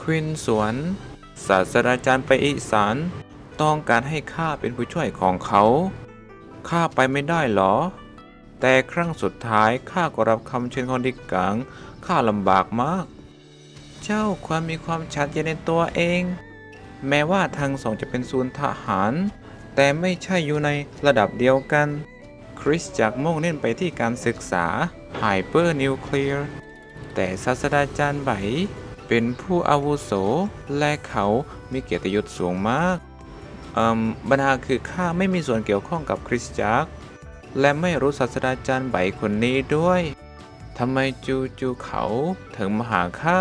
ควินสวน ศาสตราจารย์ไปอีสานต้องการให้ข้าเป็นผู้ช่วยของเขา ข้าไปไม่ได้หรอ แต่ครั้งสุดท้ายข้าก็รับคำเชิญของดิกัง ข้าลำบากมาก เจ้าความมีความชัดเจนในตัวเอง แม้ว่าทางสองจะเป็นศูนย์ทหาร แต่ไม่ใช่อยู่ในระดับเดียวกัน คริสจากมุ่งเน้นไปที่การศึกษาไฮเปอร์นิวเคลียร์แต่ศาสตราจารย์ไบ เป็นผู้อาวุโสและเขามีเกียรติยศสูงมากอืมปัญหาคือข้าไม่มีส่วนเกี่ยวข้องกับคริสจักร และไม่รู้ศาสตราจารย์ไบคนนี้ด้วยทำไมจูจูเขาถึงมาหาข้า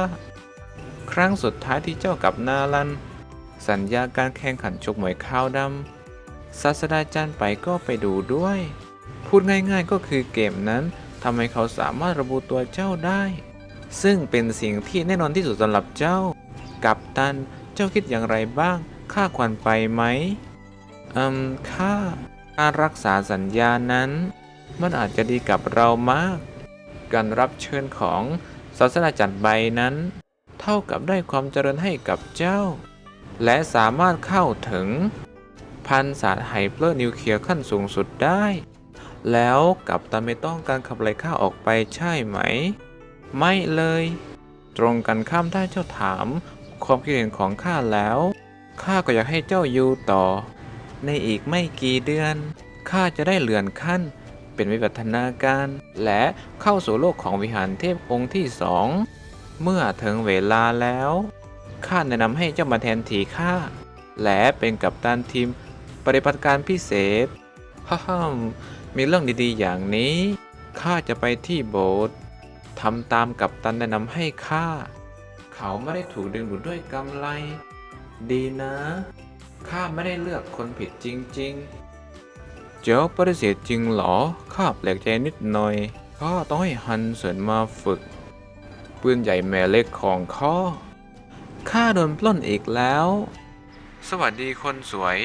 ครั้งสุดท้ายที่เจ้ากับนาลัน สัญญาการแข่งขันชกมวยข้าวดำศาสตราจารย์ไปก็ไปดูด้วย พูดง่ายๆก็คือเกมนั้นทำให้เขาสามารถระบุตัวเจ้าได้ ซึ่งเป็นสิ่งที่แน่นอนที่สุดสำหรับเจ้า กับตัน เจ้าคิดอย่างไรบ้าง ข้าควรไปไหมอืมข้าการรักษาสัญญานั้น มันอาจจะดีกับเรามาก การรับเชิญของศาสตราจารย์ใบนั้น เท่ากับได้ความเจริญให้กับเจ้า และสามารถเข้าถึง พันศาสตร์ไฮเปอร์นิวเคลียร์ขั้นสูงสุดได้ แล้วกับตันไม่ต้องการขับไล่ข้าออกไปใช่ไหม ไม่เลย ตรงกันข้ามถ้าเจ้าถาม ความคิดเห็นของข้าแล้ว ข้าก็อยากให้เจ้าอยู่ต่อ ในอีกไม่กี่เดือน ข้าจะได้เลื่อนขั้น เป็นวิวัฒนาการ และเข้าสู่โลกของวิหารเทพองค์ที่สอง เมื่อถึงเวลาแล้ว ข้าแนะนำให้เจ้ามาแทนที่ข้า และเป็นกัปตันทีมปฏิบัติการพิเศษฮ่าฮ่ามีเรื่องดีๆอย่างนี้ ข้าจะไปที่โบสถ์ ทำตามกัปตันแนะนำให้ข้า เขาไม่ได้ถูกดึงดูดด้วยกำไร ดีนะ ข้าไม่ได้เลือกคนผิดจริง ๆ เจ้าปฏิเสธจริงเหรอ ข้าแปลกใจนิดหน่อย ข้าต้องให้ฮันเสินมาฝึก ปืนใหญ่แม่เล็กของข้า ข้าโดนปล้นอีกแล้ว สวัสดีคนสวย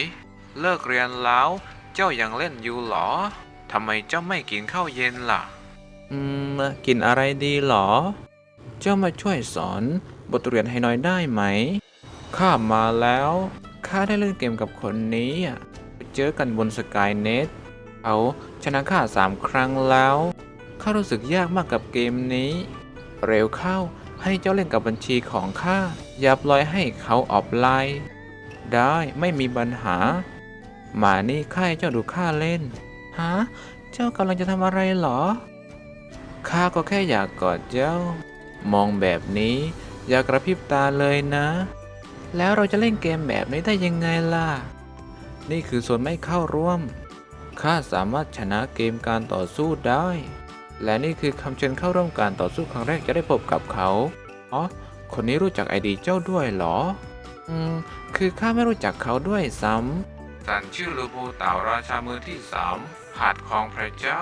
เลิกเรียนแล้ว เจ้ายังเล่นอยู่หรอ ทำไมเจ้าไม่กินข้าวเย็นล่ะ อืมกินอะไรดีเหรอ เจ้ามาช่วยสอนบทเรียนให้น่อยได้ไหม ข้ามาแล้ว ข้าได้เล่นเกมกับคนนี้ เจอกันบนสกายเน็ตเขาชนะข้าสามครั้งแล้ว ข้ารู้สึกยากมากกับเกมนี้ เร็วเข้าให้เจ้าเล่นกับบัญชีของข้า อย่าปล่อยให้เขาออฟไลน์ ได้ไม่มีปัญหา มานี่ข้าให้เจ้าดูข้าเล่น ฮะ เจ้ากำลังจะทำอะไรเหรอ ข้าก็แค่อยากกอดเจ้า มองแบบนี้ อย่ากระพริบตาเลยนะ แล้วเราจะเล่นเกมแบบนี้ได้ยังไงล่ะ นี่คือส่วนไม่เข้าร่วม ข้าสามารถชนะเกมการต่อสู้ได้ และนี่คือคำเชิญเข้าร่วมการต่อสู้ครั้งแรกจะได้พบกับเขาอ๋อคนนี้รู้จักไอดีเจ้าด้วยเหรอ อืม คือข้าไม่รู้จักเขาด้วยซ้ำสันชื่อลูโบเต่าราชามือที่สามหัดของพระเจ้า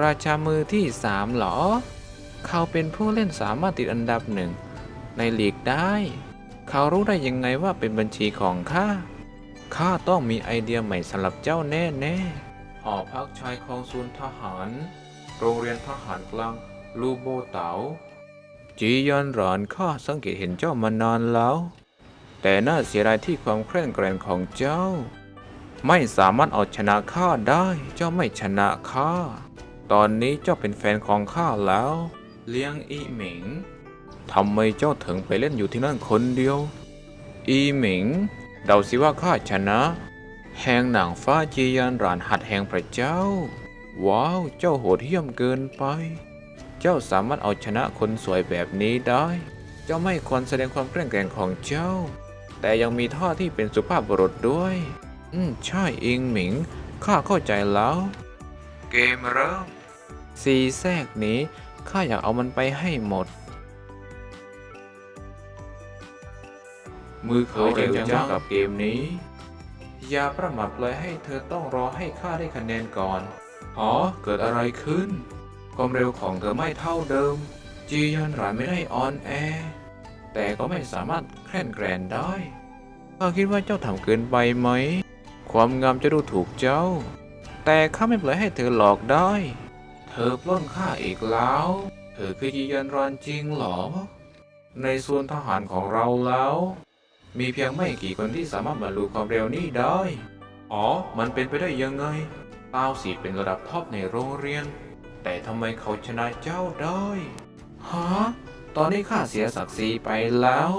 ราชามือที่สามเหรอ เขาเป็นผู้เล่นสามารถติดอันดับหนึ่งในลีกได้ เขารู้ได้ยังไงว่าเป็นบัญชีของข้า ข้าต้องมีไอเดียใหม่สำหรับเจ้าแน่แน่ๆหอพักชายของศูนย์ทหาร โรงเรียนทหารกลางลูโบเต๋าจียอนหรอนข้าสังเกตเห็นเจ้ามานานแล้ว แต่น่าเสียดายที่ความแข็งแกร่งของเจ้า ไม่สามารถเอาชนะข้าได้ เจ้าไม่ชนะข้า ตอนนี้เจ้าเป็นแฟนของข้าแล้ว เลี้ยงอีหมิงทำไมเจ้าถึงไปเล่นอยู่ที่นั่นคนเดียว อีหมิง เดาสิว่าข้าชนะ แห่งหนังฟ้าจียันรานหัดแห่งพระเจ้า ว้าว เจ้าโหดเหี้ยมเกินไป เจ้าสามารถเอาชนะคนสวยแบบนี้ได้ เจ้าไม่ควรแสดงความแกร่งแกร่งของเจ้า แต่ยังมีท่าที่เป็นสุภาพบุรุษด้วย อืมใช่อิงหมิง ข้าเข้าใจแล้ว เกมเริ่ม สีแทรกนี้ข้าอยากเอามันไปให้หมด มือเขาเร็วจังกับเกมนี้ อย่าประมาทเลยให้เธอต้องรอให้ข้าได้คะแนนก่อน อ๋อ เกิดอะไรขึ้น ความเร็วของเธอไม่เท่าเดิม จียันหรานไม่ได้ออนแอร์แต่ก็ไม่สามารถแคล่นแกรนได้ข้าคิดว่าเจ้าทำเกินไปไหม ความงามจะดูถูกเจ้า แต่ข้าไม่ปล่อยให้เธอหลอกได้ เธอปล้นข้าอีกแล้ว เธอคือจียันรานจริงหรอ ในส่วนทหารของเราแล้ว มีเพียงไม่กี่คนที่สามารถบรรลุความเร็วนี้ได้ อ๋อ มันเป็นไปได้ยังไงเต้าสีเป็นระดับท็อปในโรงเรียน แต่ทำไมเขาชนะเจ้าได้ ฮะ ตอนนี้ข้าเสียศักดิ์ศรีไปแล้ว